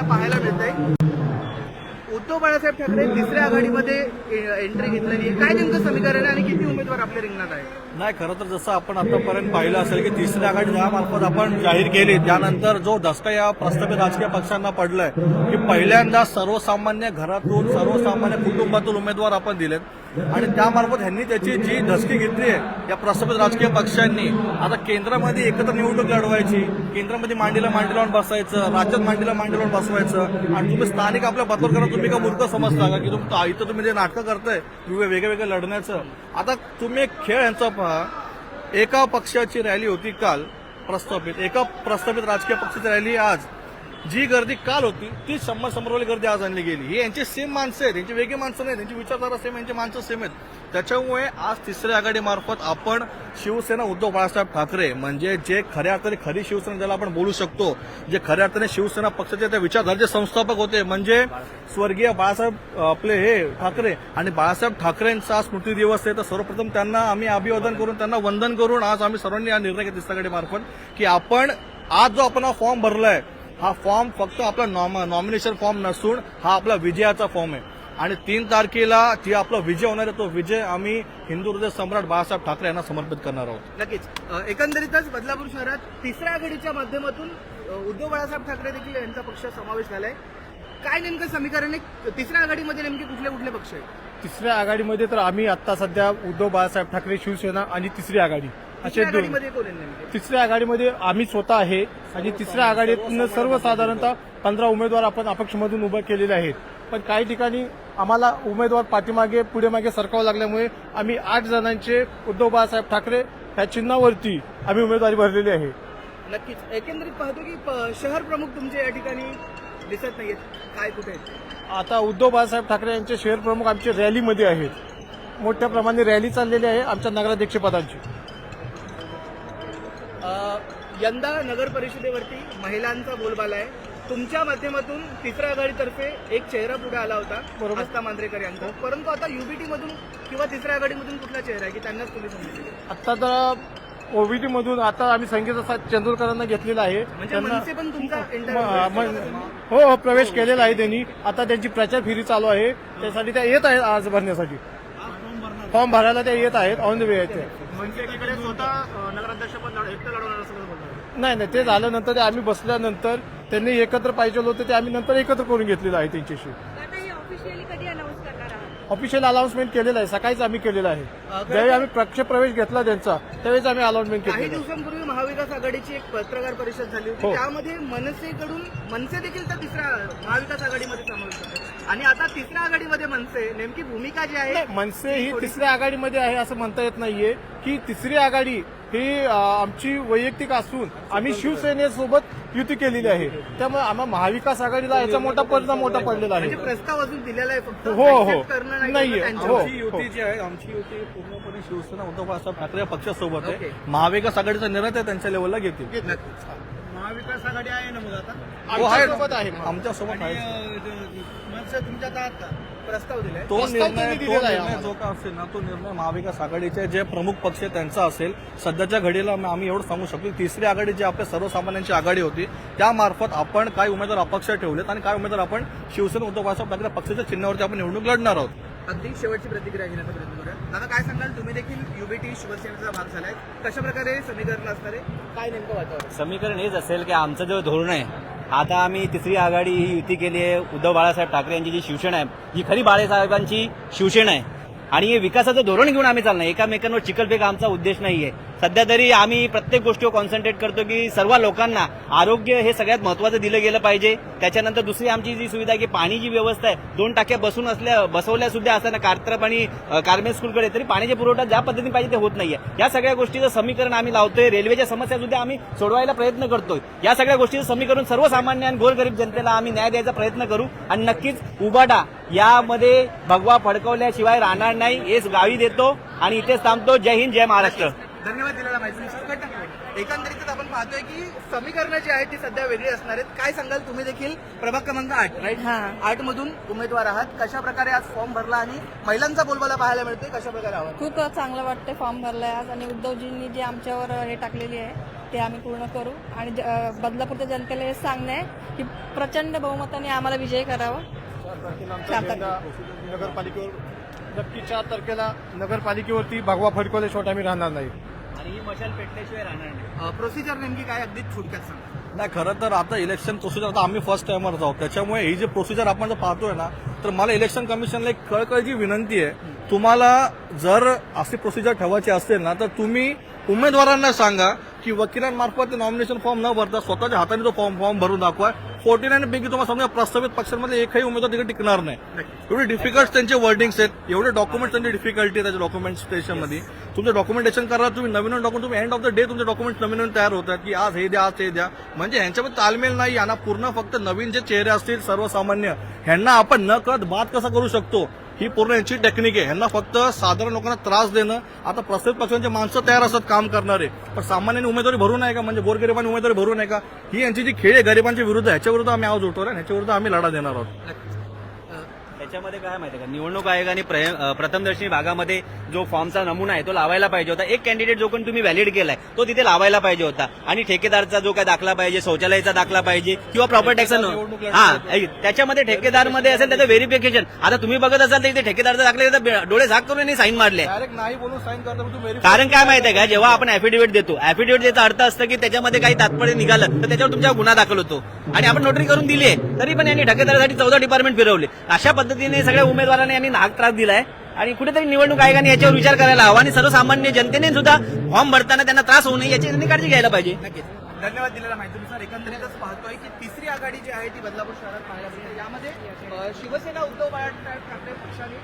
आपल्याला पाहायला मिळतंय. उद्धव बाळासाहेब ठाकरे तिसऱ्या आघाडीमध्ये एंट्री घेतलेली आहे. काय नेमकं समीकरण आहे आणि किती उमेदवार आपल्या रिंगणात आहे नाही खरं तर जसं आपण आतापर्यंत पाहिलं असेल की तिसरी आघाडी ज्यामार्फत आपण जाहीर केली त्यानंतर जो धसका या प्रस्तावित राजकीय पक्षांना पडलाय की पहिल्यांदा सर्वसामान्य घरातून सर्वसामान्य कुटुंबातून उमेदवार आपण दिलेत. आणि त्यामार्फत ह्यांनी त्याची जी धसकी घेतली आहे या प्रस्थापित राजकीय पक्षांनी आता केंद्रामध्ये एकत्र निवडणूक लढवायची केंद्रामध्ये मांडीला मांडी लावून बसायचं राज्यात मांडीला मांडी लावून बसवायचं आणि तुम्ही स्थानिक आपल्या बदलकरांना तुम्ही का मूर्ख समजता का? की तुम इथं तुम्ही जे नाटकं करताय वेगळे वेगळे लढण्याचं. आता तुम्ही खेळ यांचा पहा. एका पक्षाची रॅली होती काल प्रस्थापित. एका प्रस्थापित राजकीय पक्षाची रॅली आज. जी गर्दी काल होती ती शंभर शंभरवाली गर्दी आज आणली गेली. ही यांची सेम माणसं आहेत यांची वेगळी माणसं नाही त्यांची विचारधारा सेम यांची माणसं सेम आहेत. त्याच्यामुळे आज तिसऱ्या आघाडीमार्फत आपण शिवसेना उद्धव बाळासाहेब ठाकरे म्हणजे जे खऱ्या अर्थाने खरी शिवसेना ज्याला आपण बोलू शकतो जे खऱ्या अर्थाने शिवसेना पक्षाचे त्या विचारधारेचे संस्थापक होते म्हणजे स्वर्गीय बाळासाहेब आपले हे ठाकरे आणि बाळासाहेब ठाकरेंचा स्मृती दिवस आहे. तर सर्वप्रथम त्यांना आम्ही अभिवादन करून त्यांना वंदन करून आज आम्ही सर्वांनी हा निर्णय घेतला तिसऱ्या आघाडीमार्फत की आपण आज जो आपण हा फॉर्म आहे हा फॉर्म फक्त आपला नॉमिनेशन फॉर्म नसून हा आपला विजयाचा फॉर्म आहे. आणि तीन तारखेला जी आपला विजय होणार आहे तो विजय आम्ही हिंदू हृदय सम्राट बाळासाहेब ठाकरे यांना समर्पित करणार आहोत. नक्कीच. एकंदरीतच बदलापूर शहरात तिसऱ्या आघाडीच्या माध्यमातून उद्धव बाळासाहेब ठाकरे देखील यांचा पक्ष समावेश झालाय. काय नेमकं समीकरण आहे? तिसऱ्या आघाडीमध्ये नेमके कुठले कुठले पक्ष आहेत? तिसऱ्या आघाडीमध्ये तर आम्ही आता सध्या उद्धव बाळासाहेब ठाकरे शिवसेना आणि तिसरी आघाडी. असे तिसऱ्या दोन तिसऱ्या आघाडीमध्ये आम्ही स्वतः आहे. आणि तिसऱ्या आघाडीतून सर्वसाधारणतः पंधरा उमेदवार आपण अपक्षमधून उभे केलेले आहेत. पण काही ठिकाणी आम्हाला उमेदवार पाठीमागे पुढे मागे सरकावं लागल्यामुळे आम्ही आठ जणांचे उद्धव बाळासाहेब ठाकरे ह्या चिन्हावरती आम्ही उमेदवारी भरलेली आहे. नक्कीच. एकंदरीत पाहतो की शहर प्रमुख तुमचे या ठिकाणी दिसत नाहीयेत. काय कुठे? आता उद्धव बाळासाहेब ठाकरे यांचे शहर प्रमुख आमचे रॅलीमध्ये आहेत. मोठ्या प्रमाणे रॅली चाललेली आहे आमच्या नगराध्यक्षपदांची. यंदा नगर परिषदेवरती महिलांचा बोलबाला आहे. तुमच्या माध्यमातून तिसऱ्या आघाडीतर्फे एक चेहरा पुढे आला होता. आस्था मांद्रेकर यांचा. परंतु आता युबीटी मधून किंवा तिसऱ्या आघाडीमधून कुठला चेहरा आहे की त्यांनाच तुम्ही सांगितले आता तर ओबीटी मधून आता आम्ही संगीता चंदूरकरांना घेतलेला आहे. म्हणजे पण तुमचा हो हो प्रवेश केलेला आहे त्यांनी. आता त्यांची प्रचार फेरी चालू आहे. त्यासाठी त्या येत आहेत आज भरण्यासाठी. फॉर्म भरायला त्या येत आहेत ऑन द वे आहेत. त्या. म्हणजे तिकडे स्वतः नगराध्यक्षपद एकटं लढवणार असं बोलतात. नाही नाही ते झाल्यानंतर ते आम्ही बसल्यानंतर त्यांनी एकत्र पाहिजे होते ते आम्ही नंतर एकत्र करून घेतलेलं आहे त्यांच्याशी. आता हे ऑफिशियली कधी अनाऊन्स करणार? आहात ऑफिशियल अनाउन्समेंट केलेलं आहे. सकाळीच आम्ही केलेलं आहे. ज्यावेळी आम्ही प्रक्ष प्रवेश घेतला त्यांचा त्यावेळेस आम्ही अनाउन्समेंट काही. दिवसांपूर्वी महाविकास आघाडीची एक पत्रकार परिषद झाली होती. हो. त्यामध्ये मनसेकडून मनसे देखील त्या तिसऱ्या महाविकास आघाडीमध्ये समावेश होते. आणि आता तिसऱ्या आघाडीमध्ये मनसे नेमकी भूमिका जी आहे नाही, मनसे ही तिसऱ्या आघाडीमध्ये आहे असं म्हणता येत नाहीये. की तिसरी आघाडी ही अ, आमची वैयक्तिक असून आम्ही शिवसेनेसोबत युती केलेली आहे त्यामुळे आम्हा महाविकास आघाडीला याचा मोठा परिणाम मोठा पडलेला म्हणजे आहे प्रस्ताव अजून दिलेला आहे फक्त हो, हो. नाही. हो. आमची युती जी आहे आमची युती पूर्णपणे शिवसेना उद्धव बाळासाहेब ठाकरे या पक्षासोबत. आहे महाविकास आघाडीचा निर्णय ते त्यांच्या लेवलला घेतील. महाविकास आघाडी आहे ना मग आता हो, आहे. आमच्यासोबत आहे आमच्यासोबत तुमच्या आता प्रस्ताव दिलाय. तो प्रस्ताव निर्णय त्यांनी तो दिलेला आहे निर्णय जो का असेल ना तो निर्णय महाविकास आघाडीचे जे प्रमुख पक्ष आहे त्यांचा असेल. सध्याच्या घडीला आम्ही- आम्ही एवढं सांगू शकतो की तिसरी आघाडी जी आपल्या सर्वसामान्यांची आघाडी होती त्यामार्फत आपण काही उमेदवार अपक्ष ठेवलेत आणि काही उमेदवार आपण शिवसेना उद्धव बाळासाहेब ठाकरे पक्षाच्या चिन्हावरती आपण निवडणूक लढणार आहोत. अगदी शेवटची प्रतिक्रिया घेण्याचा प्रयत्न करूया दादा काय सांगाल? तुम्ही देखील युबीटी शिवसेनेचा भाग झालाय. कशा प्रकारे समीकरण असणार आहे? काय नेमकं वातावरण? समीकरण हेच असेल की आमचं जो धोरण आहे आता आम्ही तिसरी आघाडी ही युती केली आहे. उद्धव बाळासाहेब ठाकरे यांची जी शिवसेना आहे ही खरी बाळासाहेबांची शिवसेना आहे. आणि हे विकासाचं धोरण घेऊन आम्ही चालणार एकामेकांवर चिकलफेक आमचा उद्देश नाही आहे सध्या तरी आम्ही प्रत्येक गोष्टीवर कॉन्सन्ट्रेट करतो की सर्व लोकांना आरोग्य हे सगळ्यात महत्वाचं दिलं गेलं पाहिजे. त्याच्यानंतर दुसरी आमची जी सुविधा आहे की पाणी जी व्यवस्था आहे. दोन टाक्या बसून असल्या बसवल्या सुद्धा असताना कारत्रप आणि कार्मेल स्कूलकडे तरी पाण्याचा पुरवठा ज्या पद्धतीने पाहिजे ते होत नाहीये. या सगळ्या गोष्टीचं समीकरण आम्ही लावतोय. रेल्वेच्या समस्या सुद्धा आम्ही सोडवायला प्रयत्न करतोय. या सगळ्या गोष्टीचं समीकरण सर्वसामान्य आणि गोरगरीब जनतेला आम्ही न्याय द्यायचा प्रयत्न करू. आणि नक्कीच उबाडा यामध्ये भगवा फडकवल्याशिवाय राहणार नाही. हेच गावी देतो आणि इथेच थांबतो. जय हिंद जय महाराष्ट्र. धन्यवाद दिलेला माहिती एकंदरीतच आपण पाहतोय की समीकरणं जी आहेत ती सध्या वेगळी असणार आहेत. काय सांगाल तुम्ही देखील? प्रभाग क्रमांक आठ. राईट हा. आठ मधून उमेदवार आहात. कशा प्रकारे आज फॉर्म भरला आणि महिलांचा बोलबाला पाहायला मिळतोय? कशा प्रकारे आवाज? खूप चांगलं वाटतं फॉर्म भरलाय आज. आणि उद्धवजींनी जी आमच्यावर हे टाकलेली आहे ते आम्ही पूर्ण करू. आणि ज- अं, बदलापूरच्या जनतेला हे सांगणं आहे की प्रचंड बहुमताने आम्हाला विजय करावा. चार तारखेला नगरपालिकेवर नक्की चार तारखेला नगरपालिकेवरती भगवा फडकवले शेवट आम्ही राहणार नाही. आणि ही मशाल पेटल्याशिवाय राहणार नाही. प्रोसिजर नेमकी काय? अगदी थोडक्यात सांगा. नाही खरं तर आता इलेक्शन प्रोसिजर आता आम्ही फर्स्ट टाइमर आहोत. त्याच्यामुळे ही जी प्रोसिजर आपण जर पाहतोय ना तर मला इलेक्शन कमिशनला एक कळकळीची विनंती आहे तुम्हाला जर अशी प्रोसिजर ठेवायची असेल ना तर तुम्ही उमेदवारांना सांगा की वकिलांमार्फत नॉमिनेशन फॉर्म न भरता स्वतःच्या हाताने तो फॉर्म फॉर्म भरून दाखवा. फोर्टी नाईन पैकी तुम्हाला समजा प्रस्तावित पक्षांमध्ये एकही उमेदवार तिकडे टिकणार नाही. एवढे डिफिकल्ट त्यांचे वर्डिंग्स आहेत. एवढे डॉक्युमेंट त्यांची डिफिकल्टी आहे त्याच्या डॉक्युमेंटेशनमध्ये तुमचं डॉक्युमेंटेशन करा तुम्ही नवीन डॉक्युमेंट तुम्ही एंड ऑफ द डे तुमचे डॉक्युमेंट नवीन नवीन तयार होतात की आज हे द्या आज ते द्या. म्हणजे ह्यांच्यामध्ये तालमेल नाही यांना पूर्ण फक्त नवीन जे चेहरे असतील सर्वसामान्य ह्यांना आपण न कळत बाद कसा करू शकतो? ही पूर्ण यांची टेक्निक आहे. ह्यांना फक्त साधारण लोकांना त्रास देणं आता प्रस्तावित पक्षांचे माणसं तयार असतात काम करणारे. पण सामान्यांनी उमेदवारी भरू नये का? म्हणजे गोरगरिबांनी उमेदवारी भरू नये का? ही यांची जी खेळ आहे गरिबांच्या विरुद्ध ह्याच्या विरुद्ध आम्ही आवाज उठवला ह्याच्याविरुद्ध आम्ही लढा देणार आहोत. त्याच्यामध्ये काय माहिती का? निवडणूक आयोगाने प्रथमदर्शनी भागामध्ये जो फॉर्मचा नमुना आहे तो लावायला पाहिजे होता. एक कॅन्डिडेट जो कोण तुम्ही व्हॅलिड केलाय तो तिथे लावायला पाहिजे होता. आणि ठेकेदारचा जो काय दाखला पाहिजे शौचालयाचा दाखला पाहिजे किंवा प्रॉपर्टी टॅक्स हा त्याच्यामध्ये ठेकेदारमध्ये असेल त्याचं व्हेरिफिकेशन आता तुम्ही बघत असाल तर इथे ठेकेदारचा दाखला डोळे झाक करून साईन मारले. कारण काय माहिती आहे का? जेव्हा आपण ऍफिडेव्हिट देतो ऍफिडेव्हिट द्यायचा अर्थ असतं की त्याच्यामध्ये काही तात्पर्य निघालं तर त्याच्यावर तुमचा गुन्हा दाखल होतो. आणि आपण नोटरी करून दिली आहे तरी पण यांनी ठेकेदारासाठी चौदा डिपार्टमेंट फिरवले. अशा पद्धतीने सगळ्या उमेदवारांनी यांनी नाग त्रास दिलाय. आणि कुठेतरी निवडणूक आयोगाने याच्यावर विचार करायला हवा आणि सर्वसामान्य जनतेने सुद्धा फॉर्म भरताना त्यांना त्रास होऊ नये याची त्यांनी काळजी घ्यायला पाहिजे. नक्कीच. धन्यवाद दिलेल्या माहितीनुसार. एकंदरीतच पाहतोय की तिसरी आघाडी जी आहे ती बदलापूर शहरात पाहायला मिळते. यामध्ये शिवसेना उद्धव बाळासाहेब ठाकरे पक्षाने